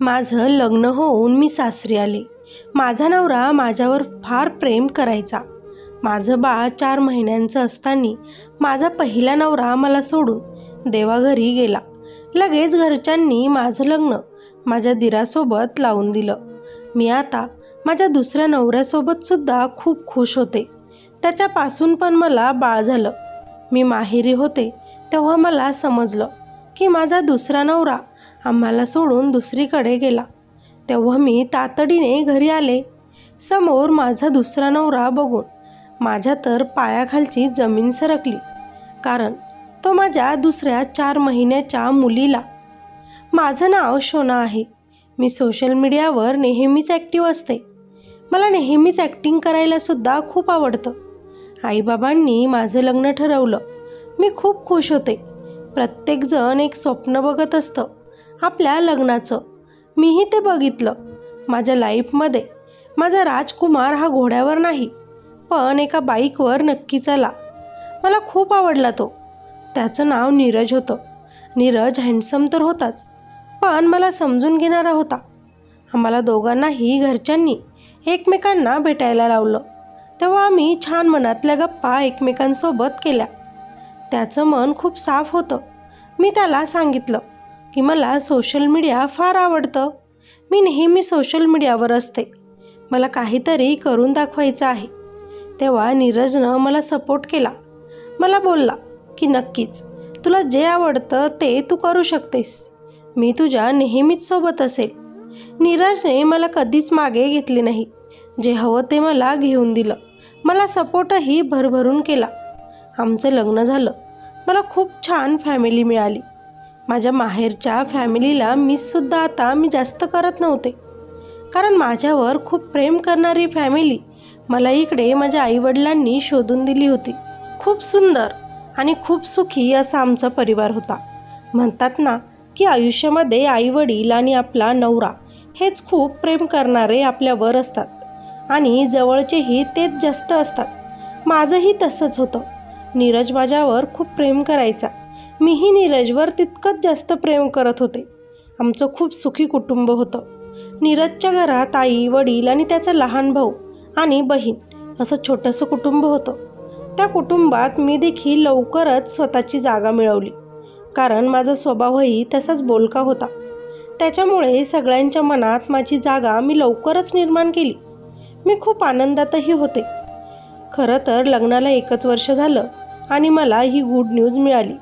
माझं लग्न होऊन मी सासरी आले. माझा नवरा माझ्यावर फार प्रेम करायचा. माझं बाळ चार महिन्यांचं असताना माझा पहिला नवरा मला सोडून देवाघरी गेला. लगेच घरच्यांनी माझं लग्न माझ्या दिरासोबत लावून दिलं. मी आता माझ्या दुसऱ्या नवऱ्यासोबतसुद्धा खूप खुश होते. त्याच्यापासून पण मला बाळ झालं. मी माहेरी होते तेव्हा मला समजलं की माझा दुसरा नवरा आम्हाला सोडून दुसरीकडे गेला. तेव्हा मी तातडीने घरी आले. समोर माझा दुसरा नवरा बघून माझ्या तर पायाखालची जमीन सरकली कारण तो माझ्या दुसऱ्या चार महिन्याच्या मुलीला. माझं नाव शोना आहे. मी सोशल मीडियावर नेहमीच ॲक्टिव्ह असते. मला नेहमीच ॲक्टिंग करायलासुद्धा खूप आवडतं. आईबाबांनी माझं लग्न ठरवलं. मी खूप खुश होते. प्रत्येकजण एक स्वप्न बघत असतं. आपल्या लग्नाचं. मीही ते बघितलं. माझ्या लाईफमध्ये माझा राजकुमार हा घोड्यावर नाही पण एका बाईकवर नक्की चला. मला खूप आवडला तो. त्याचं नाव नीरज होतं. नीरज हँडसम तर होताच पण मला समजून घेणारा होता. आम्हाला दोघांनाही घरच्यांनी एकमेकांना भेटायला लावलं. तेव्हा आम्ही छान मनातल्या गप्पा एकमेकांसोबत केल्या. त्याचं मन खूप साफ होतं. मी त्याला सांगितलं की मला सोशल मीडिया फार आवडतं. मी नेहमी सोशल मीडियावर असते. मला काहीतरी करून दाखवायचं आहे. तेव्हा नीरजनं मला सपोर्ट केला. मला बोलला की नक्कीच. तुला जे आवडतं ते तू करू शकतेस. मी तुझ्या नेहमीच सोबत असेल. नीरजने मला कधीच मागे घेतले नाही. जे हवं ते मला घेऊन दिलं. मला सपोर्टही भरभरून केला. आमचं लग्न झालं. मला खूप छान फॅमिली मिळाली. माझ्या माहेरच्या फॅमिलीला मिससुद्धा आता मी जास्त करत नव्हते. कारण माझ्यावर खूप प्रेम करणारी फॅमिली मला इकडे माझ्या आईवडिलांनी शोधून दिली होती. खूप सुंदर आणि खूप सुखी असा आमचा परिवार होता. म्हणतात ना की आयुष्यामध्ये आईवडील आणि आपला नवरा हेच खूप प्रेम करणारे आपल्यावर असतात. आणि जवळचेही तेच जास्त असतात. माझंही तसंच होतं. नीरज माझ्यावर खूप प्रेम करायचा. मीही नीरजवर तितकंच जास्त प्रेम करत होते. आमचं खूप सुखी कुटुंब होतं. नीरजच्या घरात आई वडील आणि त्याचा लहान भाऊ आणि बहीण असं छोटंसं कुटुंब होतं. त्या कुटुंबात मी देखील लवकरच स्वतःची जागा मिळवली. कारण माझा स्वभावही तसाच बोलका होता. त्याच्यामुळे सगळ्यांच्या मनात माझी जागा मी लवकरच निर्माण केली. मी खूप आनंदातही होते. खरं तर लग्नाला एकच वर्ष झालं आणि मला ही गुड न्यूज मिळाली.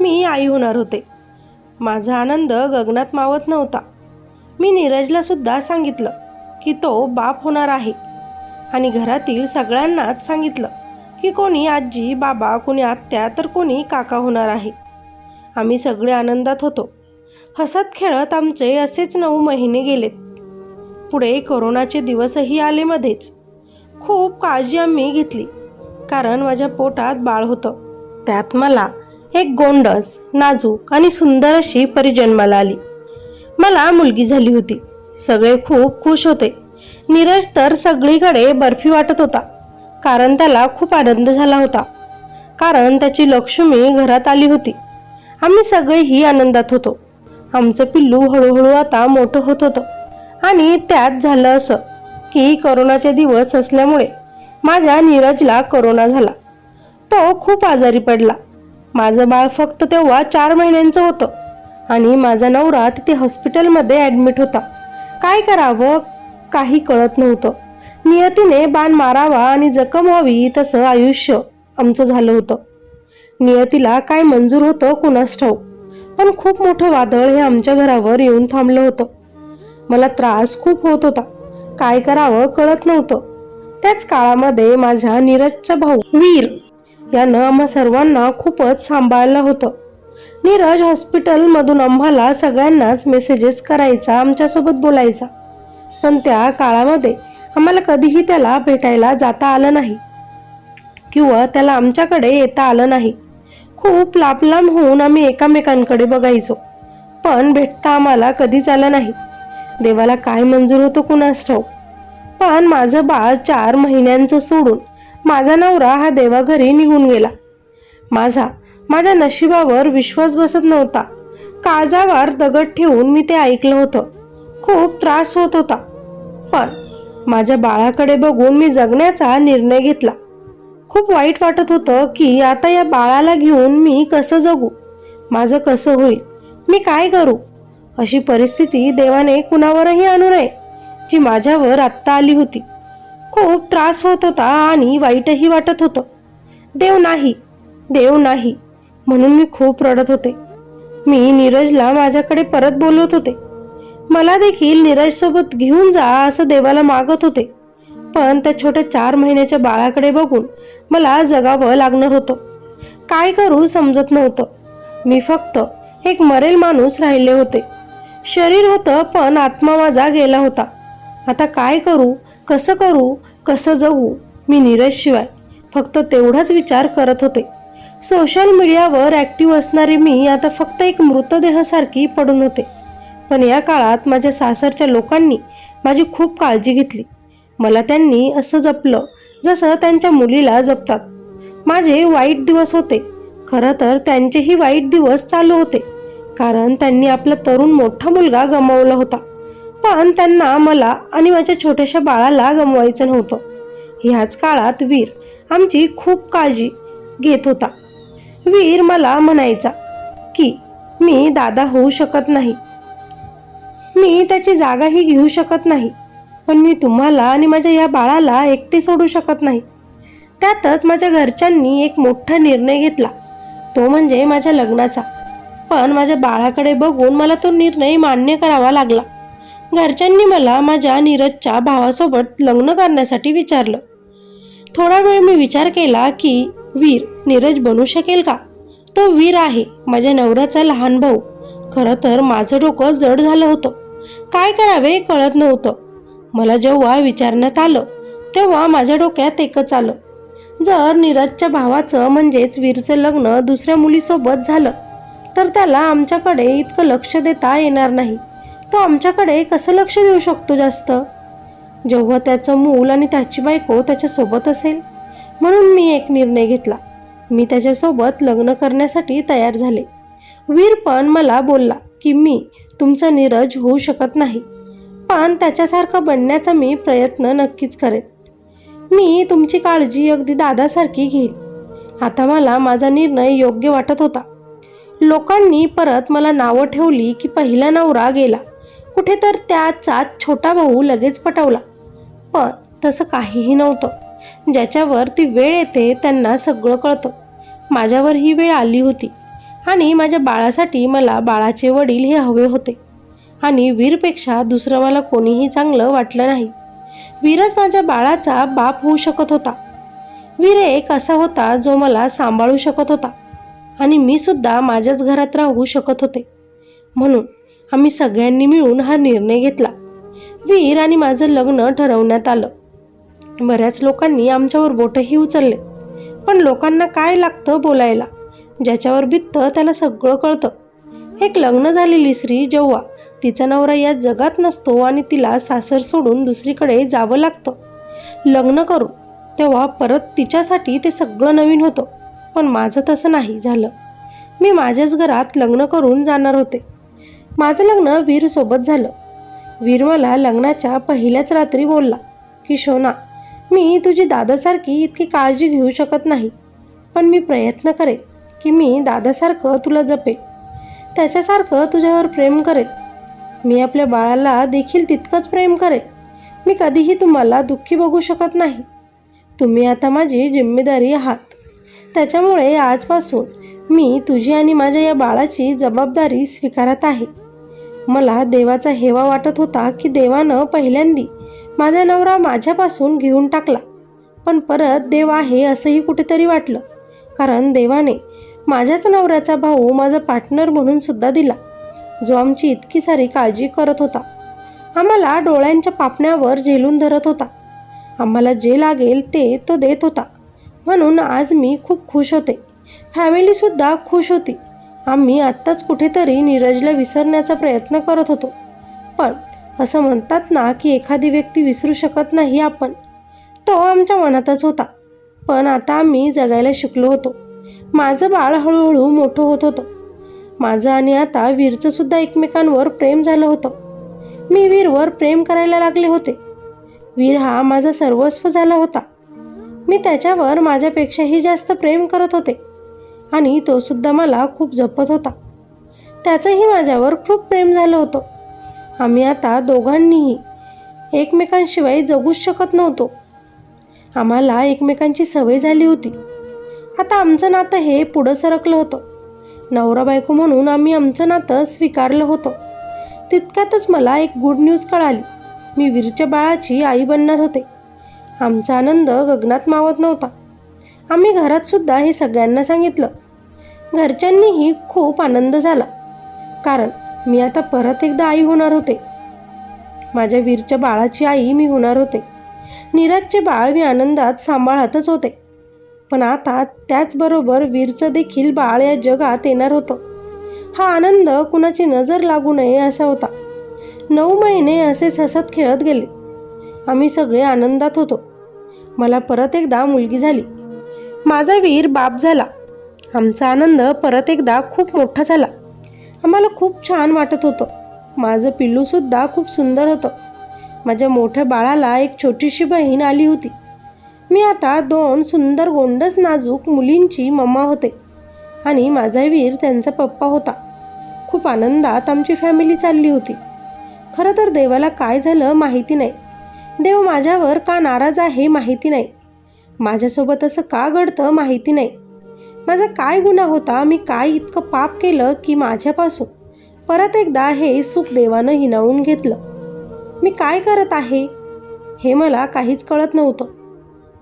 मी आई होणार होते. माझा आनंद गगनात मावत नव्हता. मी नीरजला सुद्धा सांगितलं की तो बाप होणार आहे. आणि घरातील सगळ्यांनाच सांगितलं की कोणी आजी बाबा कोणी आत्या तर कोणी काका होणार आहे. आम्ही सगळे आनंदात होतो. हसत खेळत आमचे असेच नऊ महिने गेलेत. पुढे कोरोनाचे दिवसही आले मध्येच. खूप काळजी आम्ही घेतली कारण माझ्या पोटात बाळ होतं. त्यात मला एक गोंडस नाजूक आणि सुंदर अशी परिजन्माला आली. मला मुलगी झाली होती. सगळे खूप खुश होते. नीरज तर सगळीकडे बर्फी वाटत होता. कारण त्याला खूप आनंद झाला होता. कारण त्याची लक्ष्मी घरात आली होती. आम्ही सगळेही आनंदात होतो. आमचं पिल्लू हळूहळू आता मोठं होत होतं. आणि त्यात झालं असं की करोनाचे दिवस असल्यामुळे माझ्या नीरजला करोना झाला. तो खूप आजारी पडला. माझं बाळ फक्त तेव्हा चार महिन्यांचं होतं. आणि माझा नवरा तिथे हॉस्पिटलमध्ये ॲडमिट होता. काय करावं? काही कळत नव्हतं. नियतीने बाण मारावा आणि जखम व्हावी तसं आयुष्य आमचं झालं होतं. नियतीला काय मंजूर होतं कुणास ठाऊक. पण खूप मोठं वादळ हे आमच्या घरावर येऊन थांबलं होतं. मला त्रास खूप होत होता. काय करावं कळत नव्हतं. त्याच काळामध्ये माझ्या नीरजचा भाऊ वीर यानं आम्हा सर्वांना खूपच सांभाळलं होतं. नीरज हॉस्पिटलमधून आम्हाला सगळ्यांनाच मेसेजेस करायचा आमच्यासोबत बोलायचा. पण त्या काळामध्ये आम्हाला कधीही त्याला भेटायला जाता आलं नाही. किंवा त्याला आमच्याकडे येता आलं नाही. खूप लांब लांब होऊन आम्ही एकामेकांकडे बघायचो. पण भेटता आम्हाला कधीच आलं नाही. देवाला काय मंजूर होतं कुणास ठाऊक? पण माझं बाळ चार महिन्यांचं सोडून माझा नवरा हा देवाघरी निघून गेला. माझा माझ्या नशिबावर विश्वास बसत नव्हता. काळजावर दगड ठेवून मी ते ऐकलं होतं. खूप त्रास होत होता. पण माझ्या बाळाकडे बघून मी जगण्याचा निर्णय घेतला. खूप वाईट वाटत होतं की आता या बाळाला घेऊन मी कसं जगू? माझं कसं होईल? मी काय करू? अशी परिस्थिती देवाने कुणावरही आणू नये जी माझ्यावर आत्ता आली होती. खूप त्रास होत होता आणि वाईटही वाटत होतं. देव नाही देव नाही म्हणून मी खूप रडत होते. मी नीरजला माझ्याकडे परत बोलवत होते. मला देखील नीरजसोबत घेऊन जा असं देवाला मागत होते. पण त्या छोट्या चार महिन्याच्या बाळाकडे बघून मला जगावं लागणार होतं. काय करू समजत नव्हतं. मी फक्त एक मरेल माणूस राहिले होते. शरीर होतं पण आत्मा माझा गेला होता. आता काय करू? कसं करू कसं जगू मी नीरजशिवाय फक्त तेवढाच विचार करत होते. सोशल मीडियावर ॲक्टिव्ह असणारी मी आता फक्त एक मृतदेहासारखी पडून होते. पण या काळात माझ्या सासरच्या लोकांनी माझी खूप काळजी घेतली. मला त्यांनी असं जपलं जसं त्यांच्या मुलीला जपतात. माझे वाईट दिवस होते. खरं तर त्यांचेही वाईट दिवस चालू होते. कारण त्यांनी आपला तरुण मोठा मुलगा गमावला होता. पण त्यांना मला आणि माझ्या छोट्याशा बाळाला गमवायचं नव्हतं. ह्याच काळात वीर आमची खूप काळजी घेत होता. वीर मला म्हणायचा की मी दादा होऊ शकत नाही. मी त्याची जागाही घेऊ शकत नाही. पण मी तुम्हाला आणि माझ्या या बाळाला एकटे सोडू शकत नाही. त्यातच माझ्या घरच्यांनी एक मोठा निर्णय घेतला. तो म्हणजे माझ्या लग्नाचा. पण माझ्या बाळाकडे बघून मला तो निर्णय मान्य करावा लागला. घरच्यांनी मला माझ्या नीरजच्या भावासोबत लग्न करण्यासाठी विचारलं. थोडा वेळ मी विचार केला की वीर नीरज बनू शकेल का? तो वीर आहे माझ्या नवऱ्याचा लहान भाऊ. खरं तर माझं डोकं जड झालं होतं. काय करावे कळत नव्हतं. मला जेव्हा विचारण्यात आलं तेव्हा माझ्या डोक्यात एकच आलं. जर नीरजच्या भावाचं म्हणजेच वीरचं लग्न दुसऱ्या मुलीसोबत झालं तर त्याला आमच्याकडे इतकं लक्ष देता येणार नाही. तो आमच्याकडे कसं लक्ष देऊ शकतो जास्त? जेव्हा त्याचं मूल आणि त्याची बायको त्याच्यासोबत असेल म्हणून मी एक निर्णय घेतला. मी त्याच्यासोबत लग्न करण्यासाठी तयार झाले. वीर पण मला बोलला की मी तुमचा नीरज होऊ शकत नाही. पण त्याच्यासारखं बनण्याचा मी प्रयत्न नक्कीच करेन. मी तुमची काळजी अगदी दादासारखी घेईन. आता मला माझा निर्णय योग्य वाटत होता. लोकांनी परत मला नावं ठेवली की पहिला नवरा गेला. कुठे तर त्याचा छोटा भाऊ लगेच पटवला. पण तसं काहीही नव्हतं. ज्याच्यावर ती वेळ येते त्यांना सगळं कळतं. माझ्यावर ही वेळ आली होती. आणि माझ्या बाळासाठी मला बाळाचे वडील हे हवे होते. आणि वीरपेक्षा दुसरं मला कोणीही चांगलं वाटलं नाही. वीरच माझ्या बाळाचा बाप होऊ शकत होता. वीर एक असा होता जो मला सांभाळू शकत होता. आणि मी सुद्धा माझ्याच घरात राहू शकत होते. म्हणून आम्ही सगळ्यांनी मिळून हा निर्णय घेतला. वीर आणि माझं लग्न ठरवण्यात आलं. बऱ्याच लोकांनी आमच्यावर बोटही उचलले. पण लोकांना काय लागतं बोलायला? ज्याच्यावर बित्तं त्याला सगळं कळतं. एक लग्न झालेली स्त्री जेव्हा तिचा नवरा या जगात नसतो आणि तिला सासर सोडून दुसरीकडे जावं लागतं. लग्न करू तेव्हा परत तिच्यासाठी ते सगळं नवीन होतं. पण माझं तसं नाही झालं. मी माझ्याच घरात लग्न करून जाणार होते. माझं लग्न वीरसोबत झालं. वीर मला लग्नाच्या पहिल्याच रात्री बोलला की शोना मी तुझी दादासारखी इतकी काळजी घेऊ शकत नाही पण मी प्रयत्न करेन की मी दादासारखं तुला जपेल त्याच्यासारखं तुझ्यावर प्रेम करेल मी आपल्या बाळाला देखील तितकंच प्रेम करेल मी कधीही तुम्हाला दुःखी बघू शकत नाही. तुम्ही आता माझी जिम्मेदारी आहात. त्याच्यामुळे आजपासून मी तुझी आणि माझ्या या बाळाची जबाबदारी स्वीकारत आहे. मला देवाचा हेवा वाटत होता की देवानं पहिल्यांदी माझा नवरा माझ्यापासून घेऊन टाकला. पण परत देव आहे असंही कुठेतरी वाटलं. कारण देवाने माझ्याच नवऱ्याचा भाऊ माझा पार्टनर म्हणून सुद्धा दिला. जो आमची इतकी सारी काळजी करत होता. आम्हाला डोळ्यांच्या पापण्यावर झेलून धरत होता. आम्हाला जे लागेल ते तो देत होता. म्हणून आज मी खूप खुश होते. फॅमिलीसुद्धा खुश होती. आम्ही आत्ताच कुठेतरी नीरजला विसरण्याचा प्रयत्न करत होतो. पण असं म्हणतात ना की एखादी व्यक्ती विसरू शकत नाही आपण. तो आमच्या मनातच होता. पण आता आम्ही जगायला शिकलो होतो. माझं बाळ हळूहळू मोठं होत होतं. माझं आणि आता वीरचंसुद्धा एकमेकांवर प्रेम झालं होतं. मी वीरवर प्रेम करायला लागले होते. वीर हा माझा सर्वस्व झाला होता. मी त्याच्यावर माझ्यापेक्षाही जास्त प्रेम करत होते. आणि तोसुद्धा मला खूप जपत होता. त्याचंही माझ्यावर खूप प्रेम झालं होतं. आम्ही आता दोघांनीही एकमेकांशिवाय जगूच शकत नव्हतो. आम्हाला एकमेकांची सवय झाली होती. आता आमचं नातं हे पुढं सरकलं होतं. नवरा बायको म्हणून आम्ही आमचं नातं स्वीकारलं होतं. तितक्यातच मला एक गुड न्यूज कळाली. मी वीरच्या बाळाची आई बनणार होते. आमचा आनंद गगनात मावत नव्हता. आम्ही घरातसुद्धा हे सगळ्यांना सांगितलं. घरच्यांनीही खूप आनंद झाला. कारण मी आता परत एकदा आई होणार होते. माझ्या वीरच्या बाळाची आई मी होणार होते. नीरजचे बाळ मी आनंदात सांभाळतच होते. पण आता त्याचबरोबर वीरचं देखील बाळ या जगात येणार होतं. हा आनंद कुणाची नजर लागू नये असा होता. नऊ महिने असेच हसत खेळत गेले. आम्ही सगळे आनंदात होतो. मला परत एकदा मुलगी झाली. माझा वीर बाप झाला. आमचा आनंद परत एकदा खूप मोठा झाला. आम्हाला खूप छान वाटत होतं. माझं पिल्लूसुद्धा खूप सुंदर होतं. माझ्या मोठ्या बाळाला एक छोटीशी बहीण आली होती. मी आता दोन सुंदर गोंडस नाजूक मुलींची मम्मा होते आणि माझा वीर त्यांचा पप्पा होता. खूप आनंदात आमची फॅमिली चालली होती. खरं तर देवाला काय झालं माहिती नाही. देव माझ्यावर का नाराज आहे माहिती नाही. माझ्यासोबत असं का घडतं माहिती नाही. माझा काय गुन्हा होता मी काय इतकं पाप केलं की माझ्यापासून? परत एकदा हे सुख देवानं हिनावून घेतलं. मी काय करत आहे? हे मला काहीच कळत नव्हतं.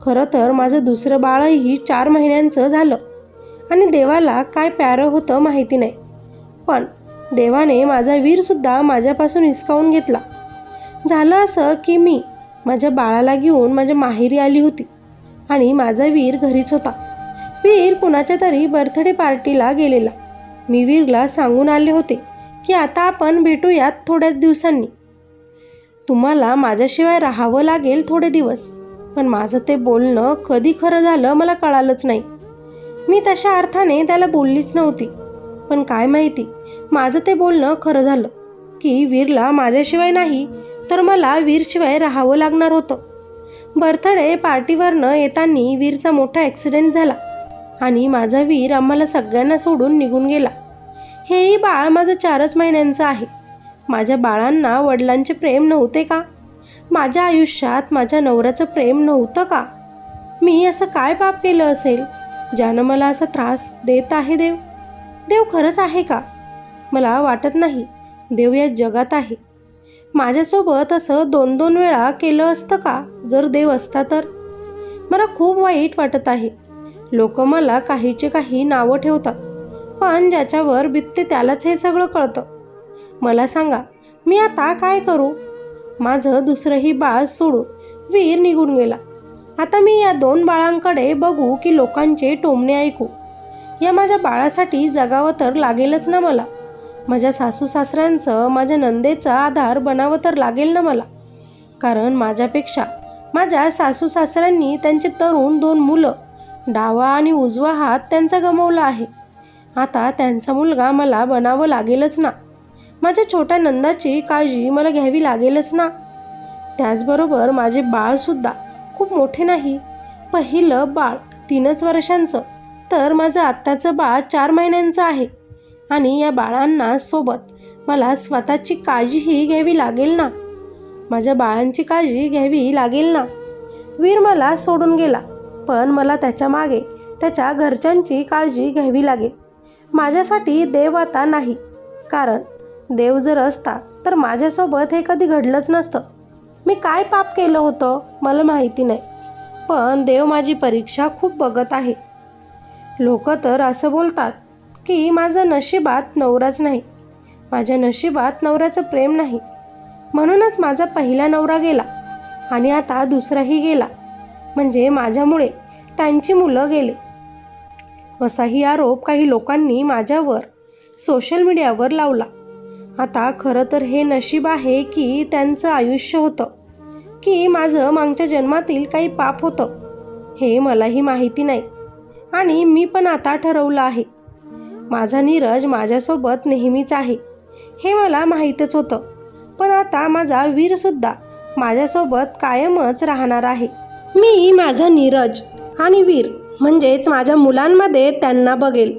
खरं तर माझं दुसरं बाळही चार महिन्यांचं झालं आणि देवाला काय प्यारं होतं माहिती नाही. पण देवाने माझा वीरसुद्धा माझ्यापासून हिसकावून घेतला. झालं असं की मी माझ्या बाळाला घेऊन माझ्या माहेरी आली होती आणि माझा वीर घरीच होता. वीर कुणाच्या तरी बर्थडे पार्टीला गेलेला. मी वीरला सांगून आले होते की आता आपण भेटूयात थोड्याच दिवसांनी. तुम्हाला माझ्याशिवाय राहावं लागेल थोडे दिवस पण माझं ते बोलणं कधी खरं झालं मला कळालंच नाही. मी तशा अर्थाने त्याला बोललीच नव्हती पण काय माहिती माझं ते बोलणं खरं झालं की वीरला माझ्याशिवाय नाही तर मला वीरशिवाय राहावं लागणार होतं. बर्थडे पार्टीवरनं येताना वीरचा मोठा ॲक्सिडेंट झाला. आणि माझा वीर आम्हाला सगळ्यांना सोडून निघून गेला. हेही बाळ माझं चारच महिन्यांचं आहे. माझ्या बाळांना वडिलांचे प्रेम नव्हते का? माझ्या आयुष्यात माझ्या नवऱ्याचं प्रेम नव्हतं का? मी असं काय पाप केलं असेल? ज्यानं मला असा त्रास देत आहे देव? देव खरंच आहे का? मला वाटत नाही. देव या जगात आहे. माझ्यासोबत असं दोन दोन वेळा केलं असतं का? जर देव असता तर? मला खूप वाईट वाटत आहे. लोक मला काहीचे काही नावं ठेवतात पण ज्याच्यावर बित्ते त्यालाच हे सगळं कळतं. मला सांगा मी आता काय करू? माझं दुसरंही बाळ सोडून वीर निघून गेला. आता मी या दोन बाळांकडे बघू की लोकांचे टोमणे ऐकू. या माझ्या बाळासाठी जगावं तर लागेलच ना मला. माझ्या सासू सासऱ्यांचं माझ्या नंदेचा आधार बनावं तर लागेल ना मला. कारण माझ्यापेक्षा माझ्या सासू सासऱ्यांनी त्यांचे तरुण दोन मुलं डावा आणि उजवा हात त्यांचा गमावला आहे. आता त्यांचा मुलगा मला बनावं लागेलच ना. माझ्या छोट्या नंदाची काळजी मला घ्यावी लागेलच ना. त्याचबरोबर माझे बाळसुद्धा खूप मोठे नाही. पहिलं बाळ तीनच वर्षांचं तर माझं आत्ताचं बाळ चार महिन्यांचं आहे. आणि या बाळांना सोबत मला स्वतःची काळजीही घ्यावी लागेल ना. माझ्या बाळांची काळजी घ्यावी लागेल ना. वीर मला सोडून गेला. पण मला त्याच्यामागे त्याच्या घरच्यांची काळजी घ्यावी लागेल. माझ्यासाठी देव आता नाही. कारण देव जर असता तर माझ्यासोबत हे कधी घडलंच नसतं. मी काय पाप केलं होतं मला माहिती नाही. पण देव माझी परीक्षा खूप बघत आहे. लोक तर असं बोलतात की माझं नशिबात नवराच नाही. माझ्या नशिबात नवऱ्याचं प्रेम नाही. म्हणूनच माझा पहिला नवरा गेला आणि आता दुसराही गेला. म्हणजे माझ्यामुळे त्यांची मुलं गेले. असाही आरोप काही लोकांनी माझ्यावर सोशल मीडियावर लावला. आता खरं तर हे नशीब आहे की त्यांचं आयुष्य होतं की माझं मागच्या जन्मातील काही पाप होतं हे मलाही माहिती नाही. आणि मी पण आता ठरवलं आहे. माझा नीरज माझ्यासोबत नेहमीच आहे हे मला माहीतच होतं. पण आता माझा वीरसुद्धा माझ्यासोबत कायमच राहणार आहे. मी माझा नीरज आणि वीर म्हणजेच माझ्या मुलांमध्ये त्यांना बघेल.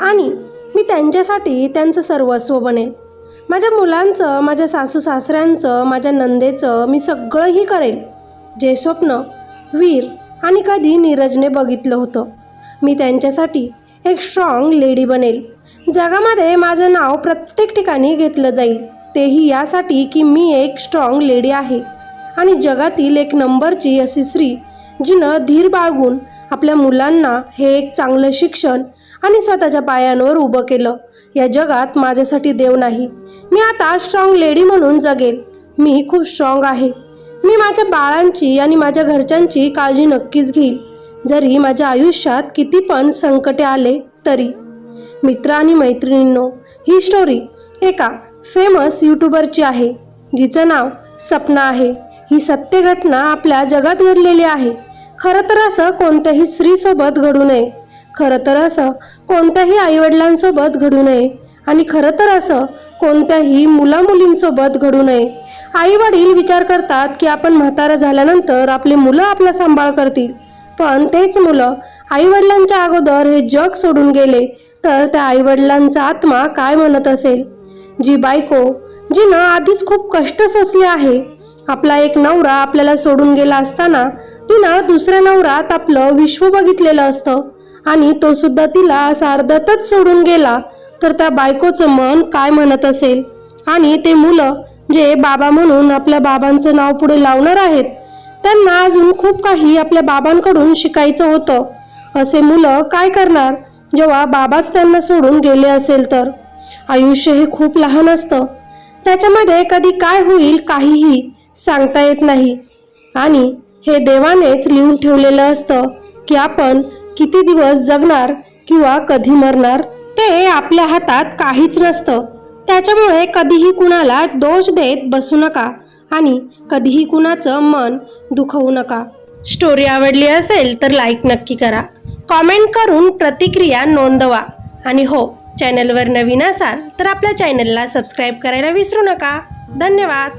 आणि मी त्यांच्यासाठी त्यांचं सर्वस्व बनेल. माझ्या मुलांचं माझ्या सासू सासऱ्यांचं माझ्या नंदेचं मी सगळंही करेल. जे स्वप्न वीर आणि कधी नीरजने बघितलं होतं. मी त्यांच्यासाठी एक स्ट्रॉंग लेडी बनेल. जगामध्ये माझं नाव प्रत्येक ठिकाणी घेतलं जाईल. तेही यासाठी की मी एक स्ट्रॉंग लेडी आहे. आणि जगातील एक नंबरची अशी स्त्री जिनं धीर बाळगून आपल्या मुलांना हे एक चांगलं शिक्षण आणि स्वतःच्या पायांवर उभं केलं. या जगात माझ्यासाठी देव नाही. मी आता स्ट्रॉंग लेडी म्हणून जगेल मी खूप स्ट्रॉंग आहे. मी माझ्या बाळांची आणि माझ्या घरच्यांची काळजी नक्कीच घेईल जरी माझ्या आयुष्यात किती पण संकटे आले तरी. मित्र आणि मैत्रिणींनो ही स्टोरी एका फेमस यूट्यूबरची आहे जिचं नाव सपना आहे. ही सत्य घटना आपल्या जगात घडलेली आहे. खरं तर असं कोणत्याही स्त्रीसोबत घडू नये. खरं तर असं कोणत्याही आईवडिलांसोबत घडू नये. आणि खरं तर असं कोणत्याही मुलामुलींसोबत घडू नये. आई वडील विचार करतात की आपण म्हातारा झाल्यानंतर आपले मुलं आपला सांभाळ करतील. पण तेच मुलं आईवडिलांच्या अगोदर हे जग सोडून गेले तर त्या आईवडिलांचा आत्मा काय म्हणत असेल? जी बायको जिनं आधीच खूप कष्ट सोसले आहे आपला एक नवरा आपल्याला सोडून गेला असताना तिनं दुसऱ्या नवरात आपलं विश्व बघितलेलं असतं. आणि तो सुद्धा तिला असा अर्धातच सोडून गेला तर त्या बायकोचं मन काय म्हणत असेल? आणि ते मुलं जे बाबा म्हणून आपल्या बाबांचं नाव पुढे लावणार आहेत त्यांना अजून खूप काही आपल्या बाबांकडून शिकायचं होतं. असे मुलं काय करणार? जेव्हा बाबाच त्यांना सोडून गेले असेल तर. आयुष्य हे खूप लहान असतं. त्याच्यामध्ये कधी काय होईल काहीही सांगता येत नाही. आणि हे देवानेच लिहून ठेवलेलं असतं की आपण किती दिवस जगणार किंवा कधी मरणार ते आपल्या हातात काहीच नसतं. त्याच्यामुळे कधीही कुणाला दोष देत बसू नका आणि कधीही कुणाचं मन दुखवू नका. स्टोरी आवडली असेल तर लाईक नक्की करा. कॉमेंट करून प्रतिक्रिया नोंदवा. आणि हो चॅनलवर नवीन असाल तर आपल्या चॅनलला सबस्क्राईब करायला विसरू नका. धन्यवाद.